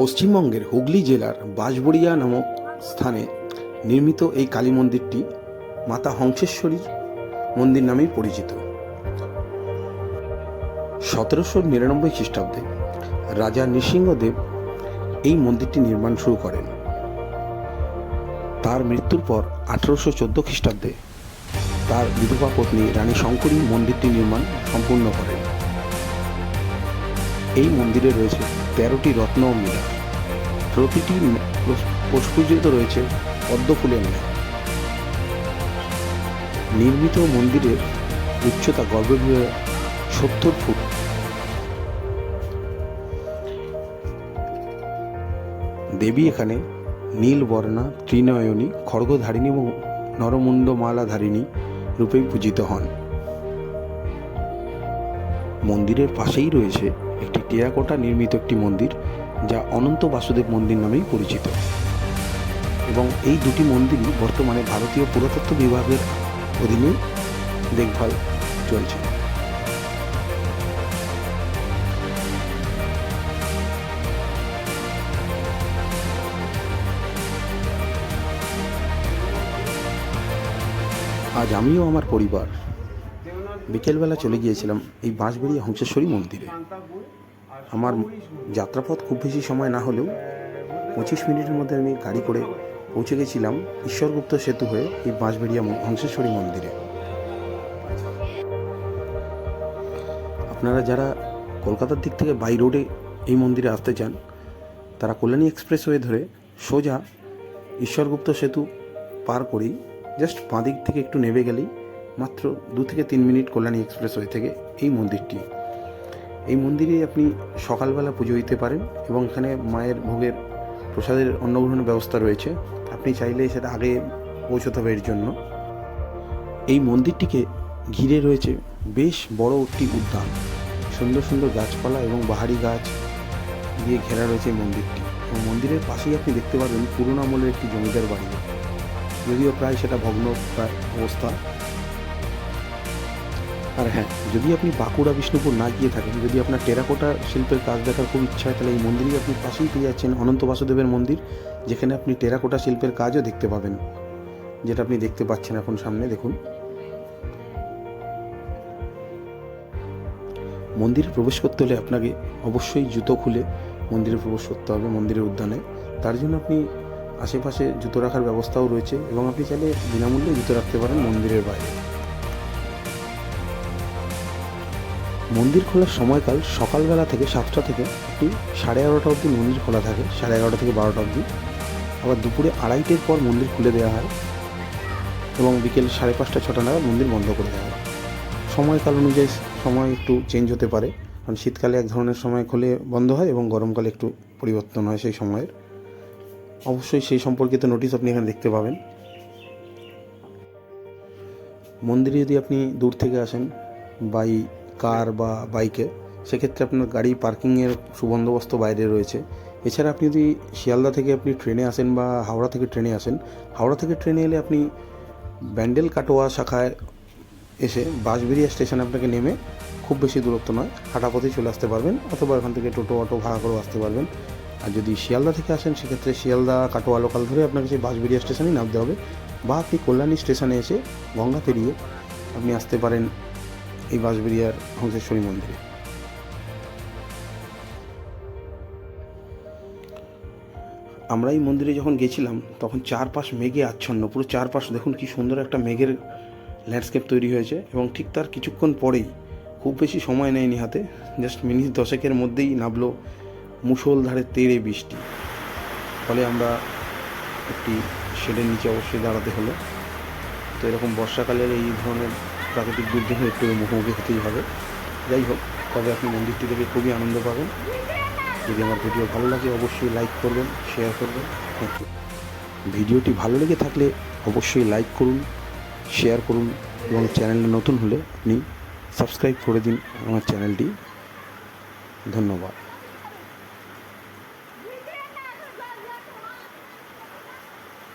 পশ্চিমবঙ্গের হুগলি জেলার বাঁশবড়িয়া নামক স্থানে নির্মিত এই কালী মন্দিরটি মাতা হংসেশ্বরীর মন্দির নামেই পরিচিত। সতেরোশো নিরানব্বই খ্রিস্টাব্দে রাজা নৃসিংহদেব এই মন্দিরটি নির্মাণ শুরু করেন। তার মৃত্যুর পর আঠারোশো চোদ্দ খ্রিস্টাব্দে তার বিধবা পত্নী রানী শঙ্করী মন্দিরটি নির্মাণ সম্পূর্ণ করেন। এই মন্দিরে রয়েছে তেরোটি রত্ন মিনার প্রতিটি প্রস্ফুজিত রয়েছে পদ্ম ফুলের ন্যায় নির্মিত মন্দিরের উচ্চতা গর্ভগৃহে সত্তর ফুট। দেবী এখানে নীল বর্ণা, ত্রিনয়নী, খড়গধারিণী এবং নরমুণ্ডমালাধারিণী রূপেই পূজিত হন। মন্দিরের পাশেই রয়েছে একটি টেরাকোটা নির্মিত একটি মন্দির, যা অনন্ত বাসুদেব মন্দির নামেই পরিচিত। এবং এই দুটি মন্দিরই বর্তমানে ভারতীয় পুরাতত্ত্ব বিভাগের অধীনে দেখভাল চলছে। আজ আমিও আমার পরিবার বিকেলবেলা চলে গিয়েছিলাম এই বাঁশবেড়িয়া হংসেশ্বরী মন্দিরে। আমার যাত্রাপথ খুব বেশি সময় না হলেও পঁচিশ মিনিটের মধ্যে আমি গাড়ি করে পৌঁছে গেছিলাম ঈশ্বরগুপ্ত সেতু হয়ে এই বাঁশবেড়িয়া হংসেশ্বরী মন্দিরে। আপনারা যারা কলকাতার দিক থেকে বাই রোডে এই মন্দিরে আসতে চান, তারা কল্যাণী এক্সপ্রেস এক্সপ্রেসওয়ে ধরে সোজা ঈশ্বরগুপ্ত সেতু পার করেই জাস্ট বাঁ দিক থেকে একটু নেমে গেলেই মাত্র দু থেকে তিন মিনিট কল্যাণী এক্সপ্রেসওয়ে থেকে এই মন্দিরটি। এই মন্দিরে আপনি সকালবেলা পুজো দিতে পারেন এবং এখানে মায়ের ভোগের প্রসাদের অন্নগ্রহণের ব্যবস্থা রয়েছে। আপনি চাইলে সেটা আগে পৌঁছতে হবে এর জন্য। এই মন্দিরটিকে ঘিরে রয়েছে বেশ বড় একটি উদ্যান। সুন্দর সুন্দর গাছপালা এবং বাহারি গাছ দিয়ে ঘেরা রয়েছে এই মন্দিরটি। এবং মন্দিরের পাশেই আপনি দেখতে পাবেন পুরোনো আমলের একটি জমিদার বাড়ি। যদিও প্রায় সেটা ভগ্ন অবস্থা। আর হ্যাঁ যদি আপনি বাঁকুড়া, বিষ্ণুপুর না গিয়ে থাকেন, যদি আপনার টেরাকোটা শিল্পের কাজ দেখার খুব ইচ্ছা হয়, তাহলে এই মন্দিরই আপনি পাশেই পেয়ে যাচ্ছেন অনন্ত বাসুদেবের মন্দির, যেখানে আপনি টেরাকোটা শিল্পের কাজও দেখতে পাবেন। যেটা আপনি দেখতে পাচ্ছেন এখন সামনে, দেখুন। মন্দিরে প্রবেশ করতে হলে আপনাকে অবশ্যই জুতো খুলে মন্দিরে প্রবেশ করতে হবে, মন্দিরের উদ্যানে। তার জন্য আপনি আশেপাশে জুতো রাখার ব্যবস্থাও রয়েছে এবং আপনি চাইলে বিনামূল্যে জুতো রাখতে পারেন মন্দিরের বাইরে। মন্দির খোলার সময়কাল সকালবেলা থেকে সাতটা থেকে একটি সাড়ে এগারোটা অবধি মন্দির খোলা থাকে, সাড়ে এগারোটা থেকে বারোটা অবধি। আবার দুপুরে আড়াইটের পর মন্দির খুলে দেওয়া হয় এবং বিকেল সাড়ে পাঁচটা, ছটা নাগাদ মন্দির বন্ধ করে দেওয়া হয়। সময়কাল অনুযায়ী সময় একটু চেঞ্জ হতে পারে, কারণ শীতকালে এক ধরনের সময় খুলে বন্ধ হয় এবং গরমকালে একটু পরিবর্তন হয় সেই সময়ের। অবশ্যই সেই সম্পর্কিত নোটিশ আপনি এখানে দেখতে পাবেন। মন্দিরে যদি আপনি দূর থেকে আসেন বাই কার বা বাইকে সেক্ষেত্রে আপনার গাড়ি পার্কিংয়ের সুবন্দোবস্ত বাইরে রয়েছে। এছাড়া আপনি যদি শিয়ালদা থেকে আপনি ট্রেনে আসেন বা হাওড়া থেকে ট্রেনে আসেন, হাওড়া থেকে ট্রেনে এলে আপনি ব্যান্ডেল কাটোয়া শাখায় এসে বাঁশবেরিয়া স্টেশনে আপনাকে নেমে খুব বেশি দূরত্ব নয় হাঁটা পথেই চলে আসতে পারবেন অথবা এখান থেকে টোটো, অটো, ভাড়া করেও আসতে পারবেন। আর যদি শিয়ালদা থেকে আসেন, সেক্ষেত্রে শিয়ালদা, কাটোয়া লোকাল ধরে আপনাকে সেই বাঁশবেরিয়া স্টেশনেই নামতে হবে বা আপনি কল্যাণী স্টেশনে এসে গঙ্গা পেরিয়ে আপনি আসতে পারেন এই বাঁশবেরিয়ার হংসেশ্বরী মন্দিরে। আমরা এই মন্দিরে যখন গেছিলাম, তখন চারপাশ মেঘে আচ্ছন্ন, পুরো চারপাশ দেখুন কি সুন্দর একটা মেঘের ল্যান্ডস্কেপ তৈরি হয়েছে এবং ঠিক তার কিছুক্ষণ পরেই খুব বেশি সময় নেয়নি হাতে জাস্ট মিনিট দশেকের মধ্যেই নামলো মুষলধারে তেড়ে বৃষ্টি। ফলে আমরা একটি শেডের নিচে অবশ্যই দাঁড়াতে হলো। তো এরকম বর্ষাকালের এই ধরনের প্রাকৃতিক দুর্যোগে একটু মুখোমুখি হতেই হবে। যাই হোক, তবে আপনি মন্দিরটি দেখে খুবই আনন্দ পাবেন। যদি আমার ভিডিও ভালো লাগে, অবশ্যই লাইক করবেন শেয়ার করবেন। থ্যাংক ইউ ভিডিওটি ভালো লেগে থাকলে অবশ্যই লাইক করুন শেয়ার করুন এবং চ্যানেলে নতুন হলে আপনি সাবস্ক্রাইব করে দিন আমার চ্যানেলটি ধন্যবাদ।